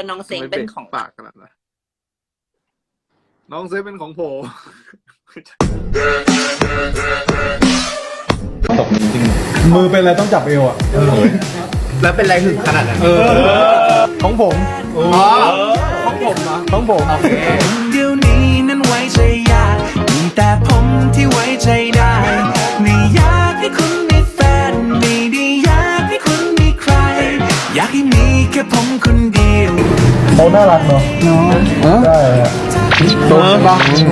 แล้วน้องเซ็งเป็นของปากขนาดนั้นน้องเซฟเป็นของโผมือเป็นอะไรต้องจับเอวอะแล้วเป็นไรถึงขนาดนั้นเออของผมอ๋อของผมนะของผมโอเคเดี๋ยวนี้นั้นไว้ใจยากมีแต่ผมที่ไว้ใจได้ เขาน่ารักเนาะใช่ฮะโดนบ้างเนี่ย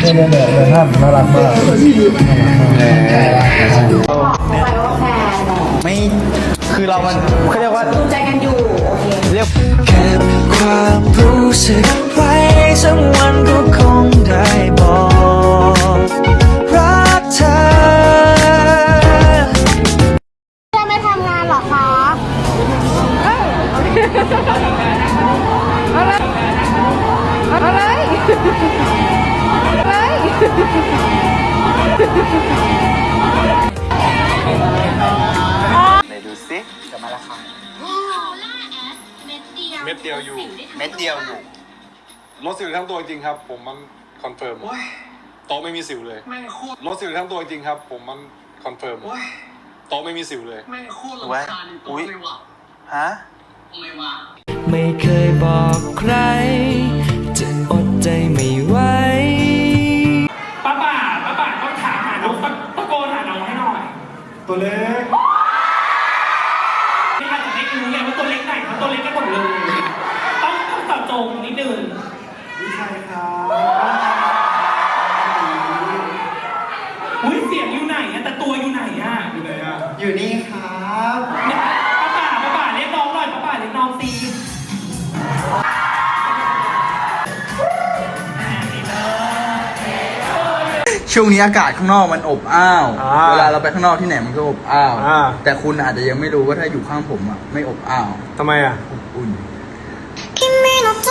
เนี่ยเนี่ยท่านน่ารักมากไม่คือเรามันเขาเรียกว่าดูใจกันอยู่โอเคเรียกเก็บความรู้สึกไว้สักวันก็คงได้บอกรักเธอไม่ทำงานหรอคะ ไหนดูสิจะมาราคาเม็ดเดียวอยู่ เม็ดเดียวอยู่ลดสิวทั้งตัวจริงครับ ผมมันคอนเฟิร์มโต๊ะไม่มีสิวเลยแม่งโคตรลดสิวทั้งตัวจริงครับ ผมมันคอนเฟิร์มโต๊ะไม่มีสิวเลย แม่งโคตรรำคาญอุ้ยฮะ ไม่เคยบอกใคร จะอดใจไม่ ช่วงนี้อากาศข้างนอกมันอบอ้าว เวลาเราไปข้างนอกที่ไหนมันก็อบอ้าว แต่คุณอาจจะยังไม่รู้ว่าถ้าอยู่ข้างผมอ่ะไม่อบอ้าว ทำไมอ่ะ อบอุ่น 君の虜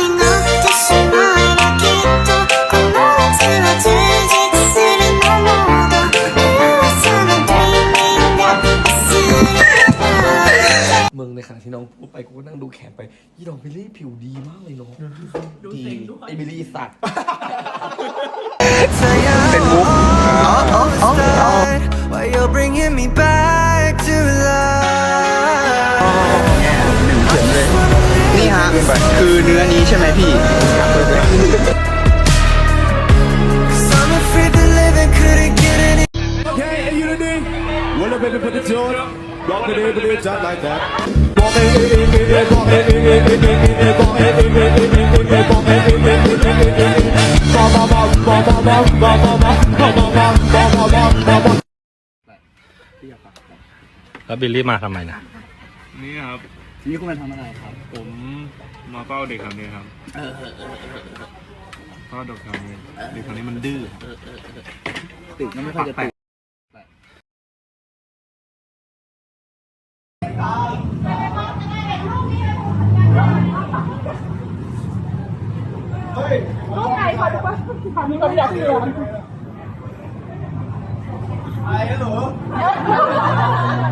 になってしまえばきっとこの夏は充実するのもど噂の dreaming が忘れない มึงในขณะที่น้องพูดไปกูก็นั่งดูแขนไปยี่ดอกบิลลี่ผิวดีมากเลยเนาะดีไอบิลลี่สัตว์ นี่ฮะคือเนื้อนี้ใช่ไหมพี่ Cause I'm afraid that living couldn't get any Yeah, unity. Well, baby, put it on. Rock it, baby, it just like that. Walk it, it, it, it, it, walk it, it, it, it, it, it, walk it, it, it, it, it, it, it, walk it, it, it, it, it, it, it. Ba, ba, ba, ba, ba, ba, ba, ba, ba, ba, ba, ba, ba, ba, ba, ba, ba. แล้วบิลลี่มาทำไมนะ นี่ครับ ทีนี้คุณมาทำอะไรครับ ผมมาเฝ้าเด็กแถวนี้ครับเฝ้าเด็กแถวนี้เด็กแถวนี้มันดื้อตึกก็ไม่ค่อยจะตึกรูปไหนขอดูป่ะถามมีคนอยากเสียอะไรหนูเสีย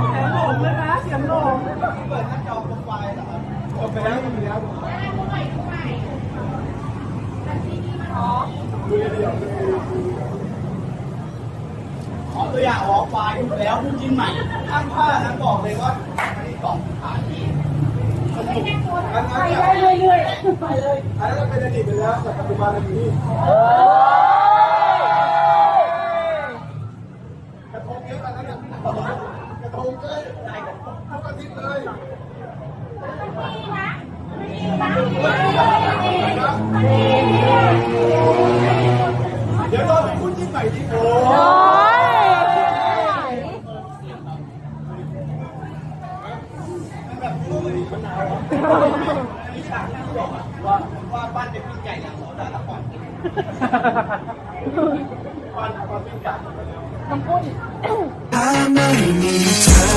งหลงเลยนะเสียงหลงเออกไฟล์แล้วเพิ่งกินใหม่ข้างผ้านะบอกเลยว่าอันนี้กล่องขายดีไปได้เรื่อยๆไปเลยอันนั้นเป็นอดีตไปแล้วแต่ปัจจุบันเราอยู่นี่กระทงเยอะอันนั้นกระทงเกินใหญ่กว่าทุกอาทิตย์เลย เดี๋ยวรอไปคุณยิ่งใหม่ดีโอ้ว่าว่าบ้านเด็กพี่ใหญ่อย่างโสดาละก่อนบ้านบ้านพี่ใหญ่ถ้าไม่มีเธอ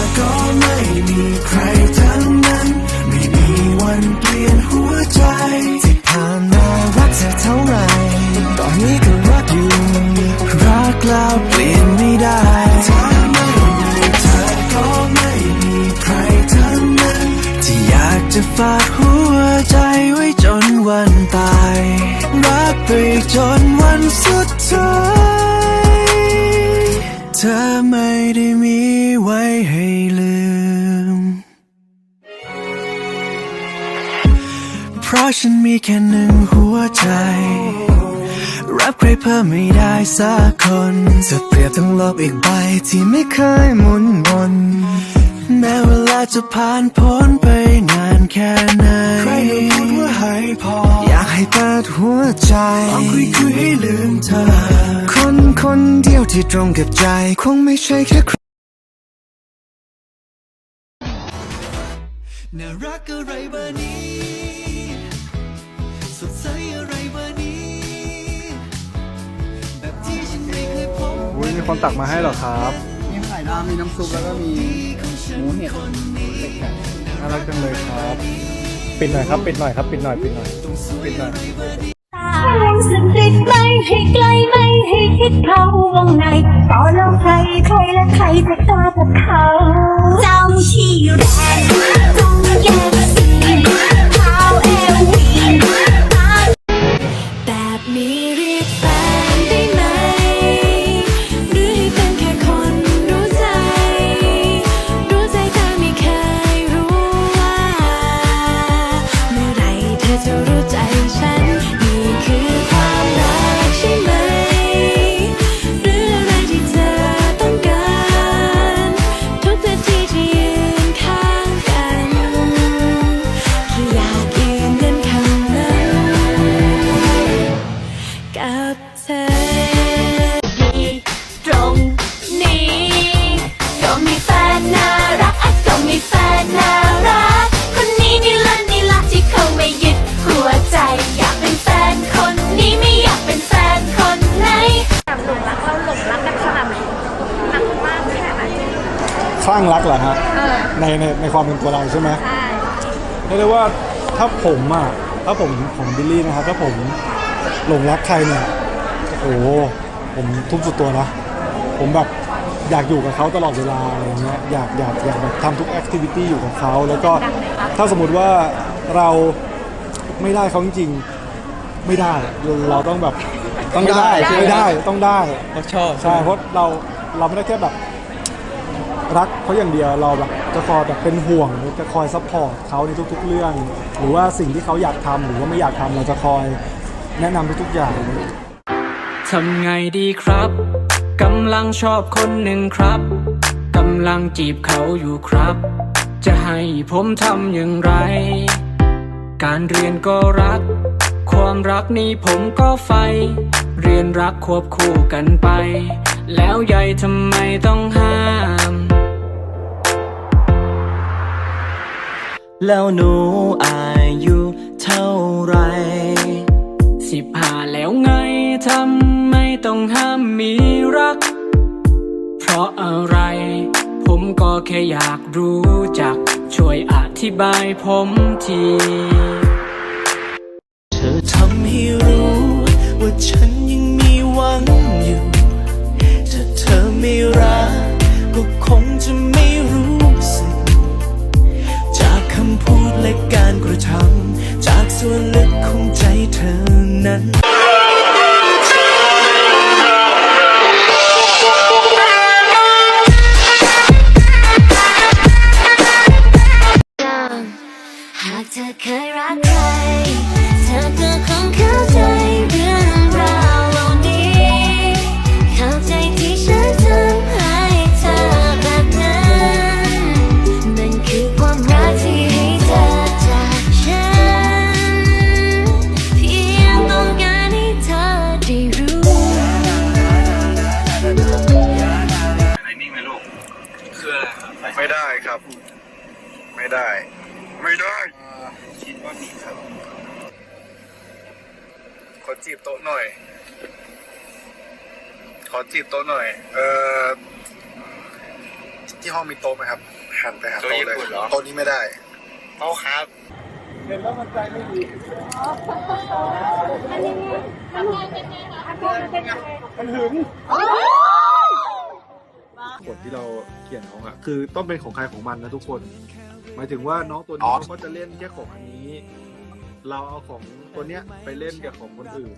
ราะฉันมีแค่หนึ่งหัวใจ รับใครเพิ่มไม่ได้สักคนจะเปรียบทั้งโลกอีกใบที่ไม่เคยหมุนวนแม้เวลาจะผ่านพ้นไปนานแค่ไหน ใครก็พูดว่าให้พอ อยากให้เปิดหัวใจลองคุยคุยให้ลืมเธอ คนคนเดียวที่ตรงกับใจ คงไม่ใช่แค่ใครน่ารักอะไรเบอร์นี้ คนตักมาให้เหรอครับมีไข่ดาวมีน้ำซุปแล้วก็มีหมูเห็ดเป็ดไก่น่ารักจังเลยครับ ปิดหน่อยครับ ปิดหน่อยครับ ปิดหน่อย ปิดหน่อย ปิดหน่อยแรงสักนิดไม่ให้ไกลไม่ให้คิดเข้าวงในก็แล้วใครใครและใครจะกล้ากับเขา เจ้าชีแรงต้องแย่ กับเธอดีตรงนี้ ก็มีแฟนน่ารักอะก็มีแฟนน่ารัก คนนี้นี่ละนี่ละที่เขาไม่ยึดหัวใจ อยากเป็นแฟนคนนี้ไม่อยากเป็นแฟนคนไหนคลั่งรักเหรอฮะในในในความเป็นตัวเราใช่ไหมใช่เรียกได้ว่าถ้าผมอะถ้าผมของบิลลี่นะครับถ้าผม หลงรักใครเนี่ยโอ้โหผมทุ่มสุดตัวนะผมแบบอยากอยู่กับเขาตลอดเวลาอะไรเงี้ยอยากอยากอยากแบบทำทุกแอคทิวิตี้อยู่กับเขาแล้วก็ถ้าสมมติว่าเราไม่ได้เขาจริงๆไม่ได้เราเราต้องแบบต้องได้ใช่ไหม ไม่ได้ต้องได้ เขาชอบใช่เพราะเราเราไม่ได้แค่แบบ รักเขาอย่างเดียวเราแบบจะคอยแบบเป็นห่วงจะคอยซัพพอร์ตเขาในทุกๆเรื่อง หรือว่าสิ่งที่เขาอยากทำหรือว่าไม่อยากทำเราจะคอย แนะนำทุกๆอย่างทำไงดีครับกำลังชอบคนหนึ่งครับกำลังจีบเขาอยู่ครับ จะให้ผมทำอย่างไร การเรียนก็รัก ความรักนี้ผมก็ใฝ่เรียนรักควบคู่กันไป แล้วใหญ่ทำไมต้องห้าม แล้วหนูอา มีรัก เพราะอะไร ผมก็แค่อยากรู้จัก ช่วยอธิบายผมที เธอทำให้รู้ ว่าฉันยังมีหวังอยู่ ถ้าเธอไม่รัก ก็คงจะไม่รู้สึก จากคำพูดและการกระทำจากส่วนลึกของใจเธอนั้นากเธอเคยรักใคร เธอก็คงเข้าใจ คิดว่ามีครับขอจีบโต๊ะหน่อย ขอจีบโต๊ะหน่อย เอ่อที่ห้องมีโต๊ะไหมครับหันไปหาโต๊ะเลยโต๊ะนี้ไม่ได้ โต๊ะครับเห็นแล้วมันใจไม่ดีมันหึงกฎที่เราเขียนน้องอะคือต้องเป็นของใครของมันนะทุกคน หมายถึงว่าน้องตัวนี้เขาก็จะเล่นแค่ของอันนี้ เราเอาของตัวเนี้ยไปเล่นกับของคนอื่น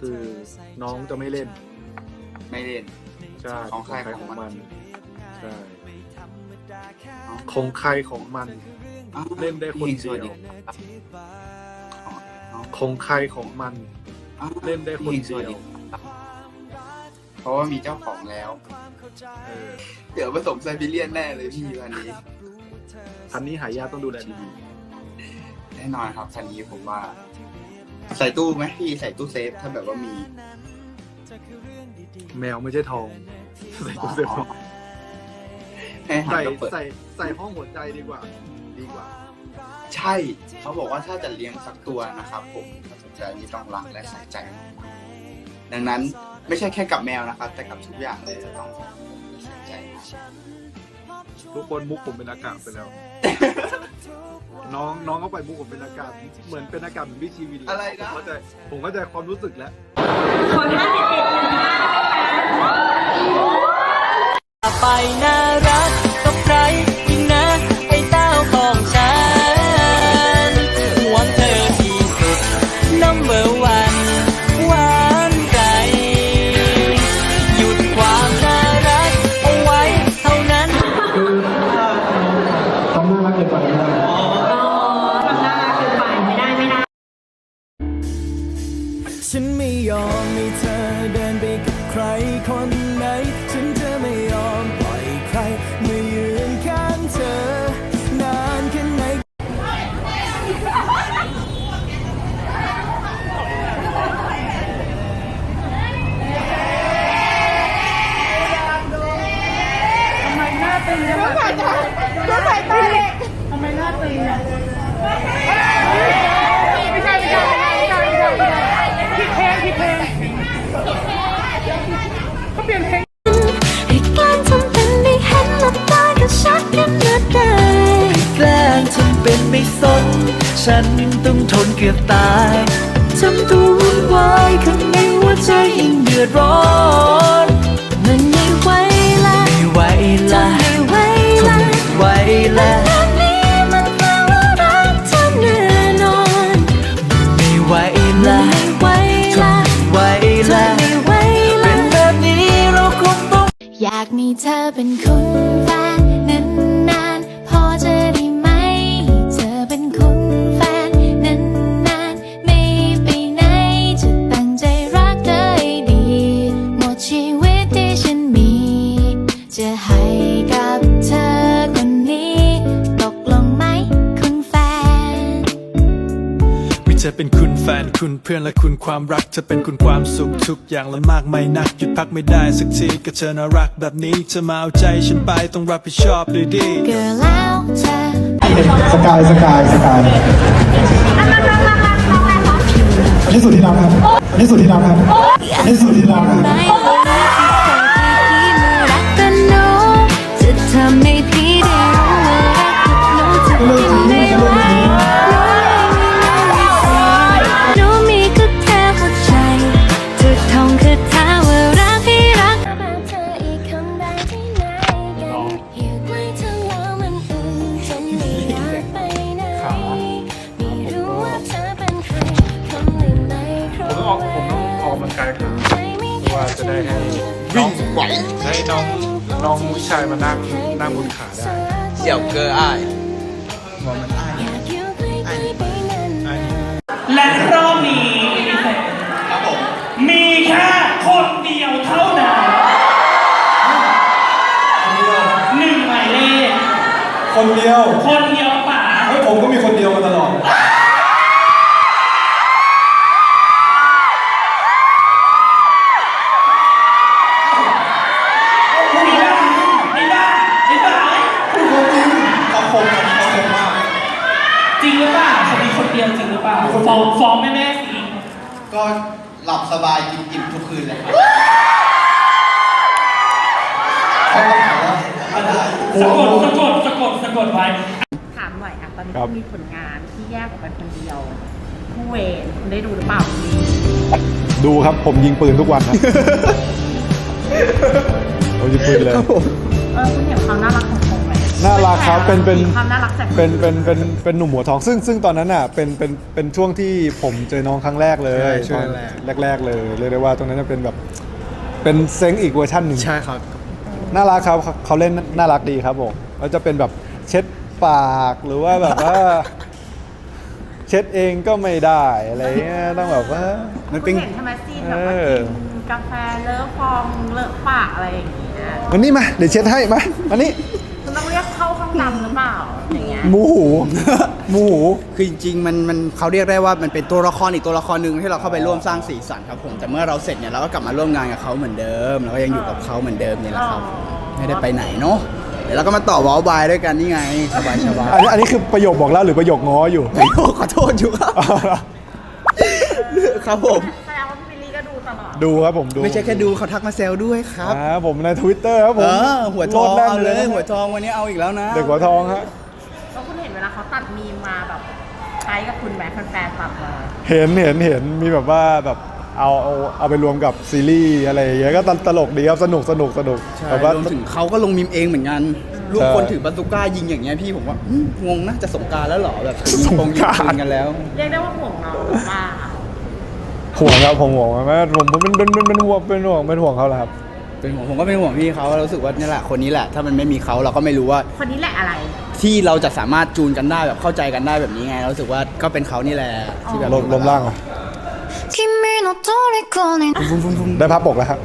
คือน้องจะไม่เล่น ไม่เล่นใช่ของใครของมันใช่ของใครของมัน เล่นได้คนเดียวของใครของมันเล่นได้คนเดียวเพราะว่ามีเจ้าของแล้วเออเดี๋ยวผสมไซบีเรียนแน่เลยพี่วันนี้พันนี้หายากต้องดูแลดี แน่นอนครับคันนี้ผมว่า ใส่ตู้ไหมพี่ใส่ตู้เซฟ ถ้าแบบว่ามีๆแมวไม่ใช่ทอง ใส่ตู้เสื้อทองให้หันใส่มาเปิดใส่ใส่ห้องหัวใจดีกว่า ดีกว่า ใช่ เขาบอกว่าถ้าจะเลี้ยงสักตัวนะครับผมถ้าสนใจนี่ต้องรักและใส่ใจมากๆดังนั้นไม่ใช่แค่กับแมวนะครับ แต่กับทุกอย่างเลยต้องใส่ใจนะทุกคนมุกผมเป็นอากาศไปแล้ว น้องน้องเขาไปมุกผมเป็นอากาศเหมือนเป็นอากาศเหมือนพี่ชีวินเลยอะไรนะ ผมเข้าใจผมเข้าใจความรู้สึกแล้ว ไป No. ก็ชัดกันเมื่อใดแกล้งทำเป็นไม่สน ฉันต้องทนเกือบตายทำตัววุ่นวายข้างในหัวใจยิ่งเดือดร้อน มันไม่ไหวละไม่ไหวทละนไม่ไหวทนละไม่ไหวละแบบนี้มันแปลว่ารักเธอแน่นอนไม่ไหวละไม่ไหวทละนไม่ไหวทละนไม่ไหวเป็ละนแบบนี้เราคงต้องอยากมีเธอเป็นคนแฟนน คุณเพื่อนและคุณความรักจะเป็นคุณความสุขทุกอย่างและมากไม่นักหยุดพักไม่ได้สักทีก็เธอน่ารักแบบนี้จะมาเอาใจฉันไปต้องรับผิดชอบด้วยดีเกล้วเธอสกายสกายสกายนี่สุดที่รักครับนี่สุดที่รักครับนี่สุดที่รักครับ องออกผมต้องออกกำลังกายขาเพราะว่าจะได้ให้น้องไหวให้น้องน้องวิชัยมานั่งนั่งบนขาได้เสี่ยวเกอร์อ้ายและรอบนี้มีแค่คนเดียวเท่านั้นหนึ่งหมายเลขคนเดียวคนเดียว ฟ้องฟ้องแม่แม่ๆสิก็หลับสบายกินอิ่มทุกคืนเลยสะกดสะกดสะกดสะกดไว้ ถามหน่อยอะตอนนี้ครับคุณมีผลงานที่แยกออกไปคนเดียวผู้เวรคุณได้ดูหรือเปล่า ดูครับผมยิงปืนทุกวันครับ ผมยิงปืนเลย เออคุณเห็นความน่ารักของผมไหม น่ารักครับเป็นเป็น มีความน่ารักจากเป็นเป็นเป็นเป็นหนุ่มหัวทองซึ่งซึ่งตอนนั้นอะเป็นเป็นเป็นช่วงที่ผมเจอน้องครั้งแรกเลยใช่ช่วงแรกตอนแรก ๆ เลยเรียกได้ว่าตรงนั้นจะเป็นแบบเป็นเซ็งอีกเวอร์ชันหนึ่งใช่ครับ น่ารักครับเขาเขาเล่นน่ารักดีครับผมแล้วจะเป็นแบบเช็ดปากหรือว่าแบบว่า เช็ดเองก็ไม่ได้อะไรเงี้ยต้องแบบว่า มันคุเป็ณนเห็นใช่ไหมซีนแบบว่าเออ กินกาแฟเลอะฟองเลอะปากอะไรอย่างเงี้ย มันนี่มาเดี๋ยวเช็ดให้มาอันนี้คุณต้องเรี ยกเข้าห้องดำหรือเปล่าอย่างเงี้ยหมูหู หมูหู คือจริงๆมันมันเขาเรียกได้ว่ามันเป็นตัวละครอีกตัวละครหนึ่งที่เราเข้าไปร่วมสร้างสีสันครับผมแต่เมื่อเราเสร็จเนี่ยเราก็กลับมาร่วมงานกับเขาเหมือนเดิมเราก็ยังอยู่กับเขาเหมือนเดิมนี่แหละครับไม่ได้ไปไหนเนาะเดี๋ยวเราก็มาต่อวอลบายด้วยกันนี่ไงสบายสบายอันนี้อันนี้คือประโยคบอกเล่าหรือประโยคง้ออยู่ ขอโทษอยู่ครับ ครับผม ดูตลอดดูครับผมดูไม่ใช่แค่ดูเขาทักมาแซวด้วยครับอ่าผมในทวิตเตอร์ครับผเอมอหัวทองโลดแล่นเอาเลยนะหัวทองวันนี้เอาอีกแล้วนะ เด็กหัวทองฮะแล้วคุณเห็นเวลาเขาตัดมีมมาแบบใช้กับคุณแหมแฟนๆตัดมาเห็นเห็นเห็นมีแบบว่าแบบเอาเอาเอาไปรวมกับซีรีส์อะไรอย่างเงี้ยก็ตลกดีครับสนุกสนุกสนุกใช่แบบว่า รวมถึงเขาก็ลงมิมเองเหมือนกันลูกใช่คนถือบาซูก้ายิงอย่างเงี้ยพี่ผมว่าอืมงงนะจะสงกรารแล้วเหรอแบบยิงปงยิงปืนกันแล้ว เรียกได้ว่าห่วงน้องหรือเปล่า ห่วงครับผมห่วงแม่ผมผมเป็นเป็นเป็นเป็นห่วงเป็นห่วงเป็นห่วงเขาแหละครับ เป็นห่วงผมก็เป็นห่วงพี่เขาเรารู้สึกว่านี่แหละคนนี้แหละ ถ้ามันไม่มีเขาเราก็ไม่รู้ว่า คนนี้แหละอะไร ที่เราจะสามารถจูนกันได้แบบเข้าใจกันได้แบบนี้ไงเรารู้สึกว่าก็เป็นเขานี่แหละที่แบบ ลมลมล่างอ่ะ 君の虜に ได้ภาพปกแล้วครับ